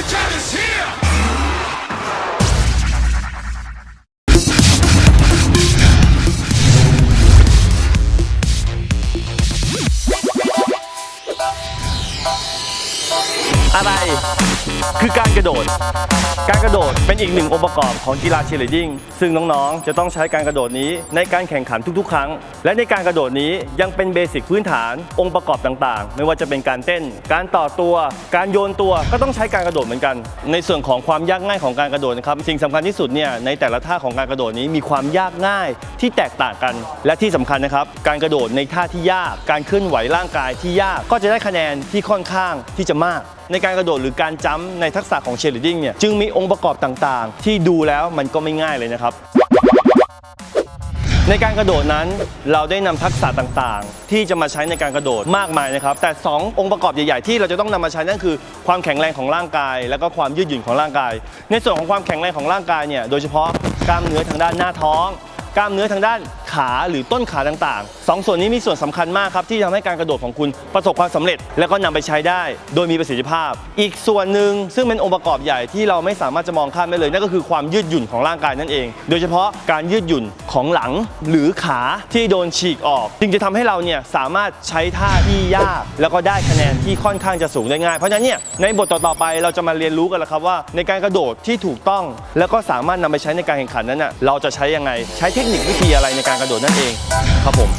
The cat is here! อะไรคือการกระโดด การกระโดดเป็นอีกหนึ่งองค์ประกอบของกีฬาเชียร์ลีดดิ้งซึ่งน้องๆ จะต้องใช้การกระโดดนี้ในการแข่งขันทุกๆ ครั้ง และในการกระโดดนี้ยังเป็นเบสิกพื้นฐานองค์ประกอบต่างๆ ไม่ว่าจะเป็นการเต้น การต่อตัว การโยนตัวก็ต้องใช้การกระโดดเหมือนกัน ในส่วนของความยากง่ายของการกระโดดนะครับสิ่งสำคัญที่สุดเนี่ยในแต่ละท่าของการกระโดดนี้มีความยากง่ายที่แตกต่างกัน และที่สำคัญนะครับการกระโดดในท่าที่ยาก การเคลื่อนไหวร่างกายที่ยากก็จะได้คะแนนที่ค่อนข้างที่จะมาก ในการกระโดดหรือการจัมป์ในทักษะของเชียร์ลีดดิ้งเนี่ยจึงมีองค์ประกอบต่างๆ ที่ดูแล้วมันก็ไม่ง่ายเลยนะครับในการกระโดดนั้นเราได้นำทักษะต่างๆ ที่จะมาใช้ในการกระโดดมากมายนะครับ แต่ 2 องค์ประกอบใหญ่ๆ ที่เราจะต้องนำมาใช้นั่นคือ ความแข็งแรงของร่างกาย และก็ความยืดหยุ่นของร่างกาย ในส่วนของความแข็งแรงของร่างกายเนี่ยโดยเฉพาะกล้ามเนื้อทางด้านหน้าท้อง กล้ามเนื้อทางด้าน ขาหรือต้นขาต่างๆสองส่วนนี้มีส่วนสำคัญมากครับที่ทำให้การกระโดดของคุณประสบความสำเร็จ และก็นำไปใช้ได้ โดยมีประสิทธิภาพ อีกส่วนหนึ่งซึ่งเป็นองค์ประกอบใหญ่ที่เราไม่สามารถจะมองข้ามได้เลยนั่นก็คือความยืดหยุ่นของร่างกายนั่นเอง โดยเฉพาะการยืดหยุ่นของหลังหรือขาที่โดนฉีกออก จึงจะทำให้เราเนี่ยสามารถใช้ท่าที่ยาก แล้วก็ได้คะแนนที่ค่อนข้างจะสูงได้ง่าย เพราะฉะนั้นเนี่ยในบทต่อๆไปเราจะมาเรียนรู้กันแล้วครับว่า ในการกระโดดที่ถูกต้อง แล้วก็สามารถนำไปใช้ในการแข่งขันนั้นน่ะเราจะใช้ยังไง ใช้เทคนิควิธีอะไรในการกระโดดนั่นเองครับผม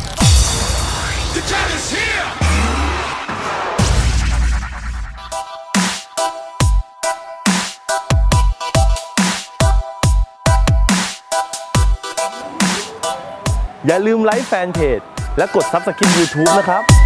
อย่าลืมไลค์แฟนเพจและกด Subscribe YouTube นะครับ